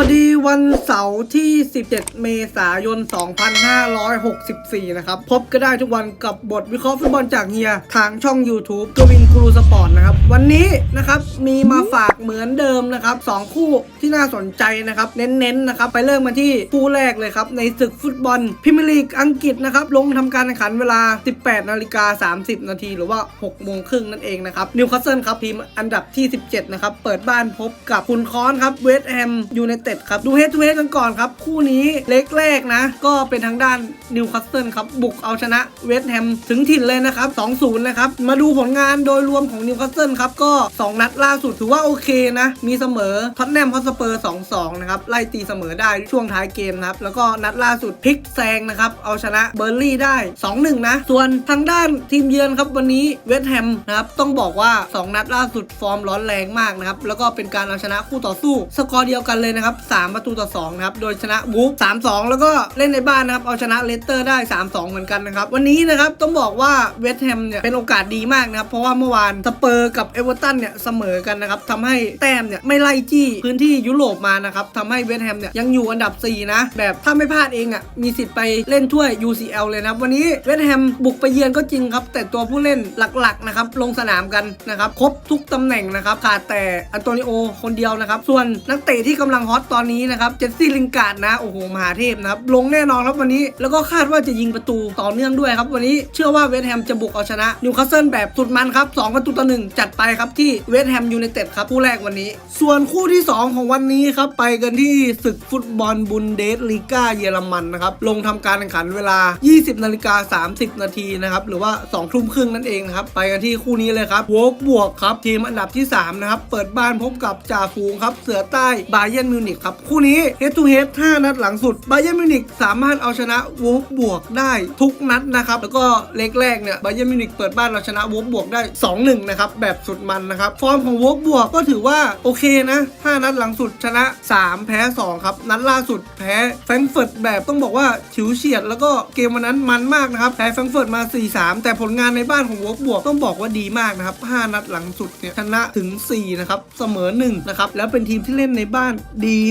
วัสดีวันเสาร์ที่ 17 เมษายน 2564 นะครับ พบก็ได้ทุกวันกับบทวิเคราะห์ฟุตบอลจากเฮีย ทางช่อง YouTube กวินกรูสปอร์ตนะครับ วันนี้นะครับมีมาฝากเหมือนเดิมนะครับ 2 คู่ที่น่าสนใจนะครับ เน้นๆนะครับ ไปเริ่มมาที่คู่แรกเลยครับ ในศึกฟุตบอลพรีเมียร์ลีกอังกฤษนะครับ ลงทำการแข่งขันเวลา 18 นาฬิกา 30 นาทีหรือว่า 6 โมงครึ่งนั่นเองนะครับนิวคาสเซิลครับทีมอันดับที่ 17 นะครับเปิดบ้านพบกับคุณคอนครับเวสต์แฮมยูไนเต็ดครับ ดูเฮดทูเฮดกันก่อนครับ คู่นี้เล็กแรกนะ ก็เป็นทางด้านนิวคาสเซิลครับบุกเอาชนะเวสต์แฮมถึงถิ่นเลยนะครับ 2-0 นะครับ มาดูผลงานโดยรวมของนิวคาสเซิลครับ ก็ 2 นัดล่าสุดถือว่าโอเคนะ มีเสมอท็อตแนมฮอตสเปอร์ 2-2 นะครับ ไล่ตีเสมอได้ช่วงท้ายเกมครับ แล้วก็นัดล่าสุดพลิกแซงนะครับ เอาชนะเบอร์ลี่ได้ 2-1 นะ ส่วนทางด้านทีมเยือนครับวันนี้เวสต์แฮมนะครับต้องบอกว่า 2 นัดล่าสุดฟอร์มร้อนแรงมากนะครับแล้วก็เป็นการเอาชนะคู่ต่อสู้สกอร์เดียวกันเลยนะครับ3 ประตูต่อ2นะครับ โดยชนะวูฟ3-2 แล้วก็เล่นในบ้านนะครับ เอาชนะเลสเตอร์ได้ 3-2 เหมือนกันนะครับ วันนี้นะครับต้องบอกว่าเวสต์แฮมเนี่ยเป็นโอกาสดีมากนะครับ เพราะว่าเมื่อวานสเปอร์กับเอเวอร์ตันเนี่ยเสมอกันนะครับทำให้แต้มเนี่ยไม่ไล่จี้พื้นที่ยุโรปมานะครับทำให้เวสต์แฮมเนี่ยยังอยู่อันดับ 4 นะ แบบถ้าไม่พลาดเองอะมีสิทธิ์ไปเล่นถ้วย UCL เลยนะครับวันนี้เวสต์แฮมบุกไปเยือนก็จริงครับ แต่ตัวผู้เล่นหลักๆนะครับลงสนามกันนะครับครบทุกตำแหน่งนะครับขาดแต่อันโตนิโอคนเดียวนะครับส่วนนักเตะที่กำลังฮอตตอนนี้นะครับเจสซี่ลิงการ์ดนะโอ้โหมหาเทพนะครับลงแน่นอนครับวันนี้แล้วก็คาดว่าจะยิงประตูต่อเนื่องด้วยครับวันนี้เชื่อว่าเวสต์แฮมจะบุกเอาชนะนิวคาสเซิลแบบสุดมันครับ2ประตูต่อหนึ่งจัดไปครับที่เวสต์แฮมยูไนเต็ดครับคู่แรกวันนี้ ส่วนคู่ที่ 2 ของวันนี้ครับไปกันที่ศึกฟุตบอลบุนเดสลีกาเยอรมันนะครับลงทำการแข่งขันเวลา 20นาฬิกา30 นาทีนะครับหรือว่า2ทุ่มครึ่งนั่นเองนะครับไปกันที่คู่นี้เลยครับโวกบวกครับทีมอันดับที่3นะครับเปิดบ้านพบกับจ่าฝูงครับเสือใต้บาเย r n m มิวนิกครับ คู่นี้ head to head 5นัดหลังสุดบาเย r n m มิวนิกสามารถเอาชนะโวกบวกได้ทุกนัดนะครับแล้วก็เล็กแรกเนี่ยบาเย r n m มิวนิกเปิดบ้านเราชนะโวกบวกได้ 2-1 นะครับ แบบสุดมันนะครับ ฟอร์มของโวกบวกก็ถือว่าโอเคนะ5นัดหลังสุดชนะ 3 แพ้ 2 ครับ นัดล่าสุดแพ้แฟรงเฟิร์ตแบบต้องบอกว่าฉิวเฉียด แล้วก็เกมวันนั้นมันมากนะครับแพ้แฟรงเฟิร์ตมา 4-3 แต่ผลงานในบ้านของโวกบวกต้องบอกว่าดีมากนะครับ5นัดหลังสุดเนี่ยชนะถึง4นะครับเสมอ1นะครับแล้วเป็นทีมที่เล่นในบ้านดีี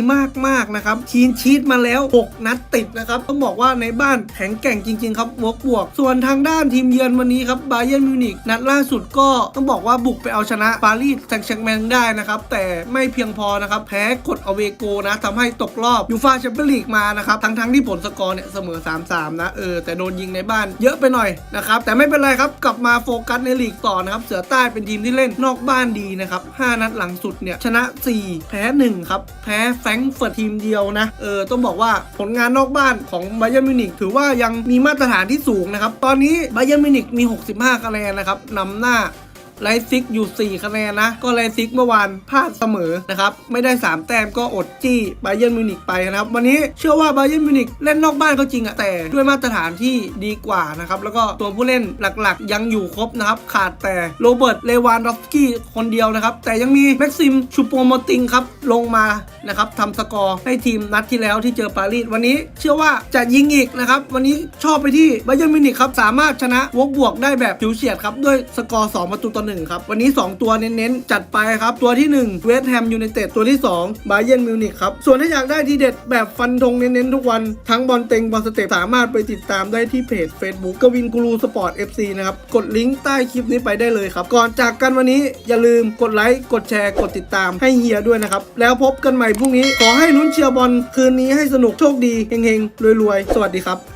มากๆนะครับชีนชีตมาแล้ว 6 นัดติดนะครับ ต้องบอกว่าในบ้านแข็งแกร่งจริง ๆ ครับวกบวก ส่วนทางด้านทีมเยือนวันนี้ครับบาเย r n m มิวนิกนัดล่าสุดก็ต้องบอกว่าบุกไปเอาชนะปารีสแซงต์แชร์กแมงได้นะครับ แต่ไม่เพียงพอนะครับ แพ้กดอเวโกนะทำให้ตกรอบยูฟาแชมเปี้ยนลีกมานะครับ ทั้งๆที่ผลสกอร์เนี่ยเสมอ 3-3 นะเออแต่โดนยิงในบ้านเยอะไปหน่อยนะครับแต่ไม่เป็นไรครับกลับมาโฟกัสในลีกต่อนะครับเสือใต้เป็นทีมที่เล่นนอกบ้านดีนะครับ5นัดหลังสุดเนี่ยชนะ 4 แพ้1ครับแพ้แฟรงก์เฟิร์ตทีมเดียวนะเออต้องบอกว่าผลงานนอกบ้านของไบเย r n m มิวนิกถือว่ายังมีมาตรฐานที่สูงนะครับ ตอนนี้ไบเย r n m มิวนิกมี 65 คะแนนนะครับนำหน้าไลซิกอยู่ 4 คะแนนนะ ก็ไลซิกเมื่อวานพลาดเสมอนะครับ ไม่ได้ 3 แต้มก็อดจี้ไบเย r n m มิวนิกไปนะครับ วันนี้เชื่อว่าไบเย r n m มิวนิกเล่นนอกบ้านก็จริงอะแต่ด้วยมาตรฐานที่ดีกว่านะครับ แล้วก็ตัวผู้เล่นหลักๆ ยังอยู่ครบนะครับ ขาดแต่โรเบิร์ตเลวานดอฟสกี้คนเดียวนะครับ แต่ยังมีแม็กซิมชูโปโมติงครับ ลงมา นะครับทำสกอร์ให้ทีมนัดที่แล้วที่เจอปารีสวันนี้เชื่อว่าจะยิงอีกนะครับ วันนี้ชอบไปที่ไบเย r n m มิวนิกครับ สามารถชนะวกบวกได้แบบผิวเฉียดครับ ด้วยสกอร์ 2 ประตูต่อหนึ่งครับ วันนี้ 2 ตัวเน้นๆ จัดไปครับ ตัวที่ 1 เวสต์แฮมยูไนเต็ดตัวที่2บาเย r n m มิวนิกครับ ส่วนถ้าอยากได้ทีเด็ดแบบฟันธงเน้นๆ ทุกวัน ทั้งบอลเต็งบอลสเต็ปสามารถไปติดตามได้ที่เพจ Facebook กวินกูรูสปอร์ต FC นะครับกดลิงก์ใต้คลิปนี้ไปได้เลยครับก่อนจากกันวันนี้อย่าลืมกดไลค์กดแชร์กดติดตามให้เฮียด้วยนะครับแล้วพบกันใหม่พรุ่งนี้ ขอให้ลุ้นเชียร์บอลคืนนี้ให้สนุกโชคดีเฮงๆรวยๆ สวัสดีครับ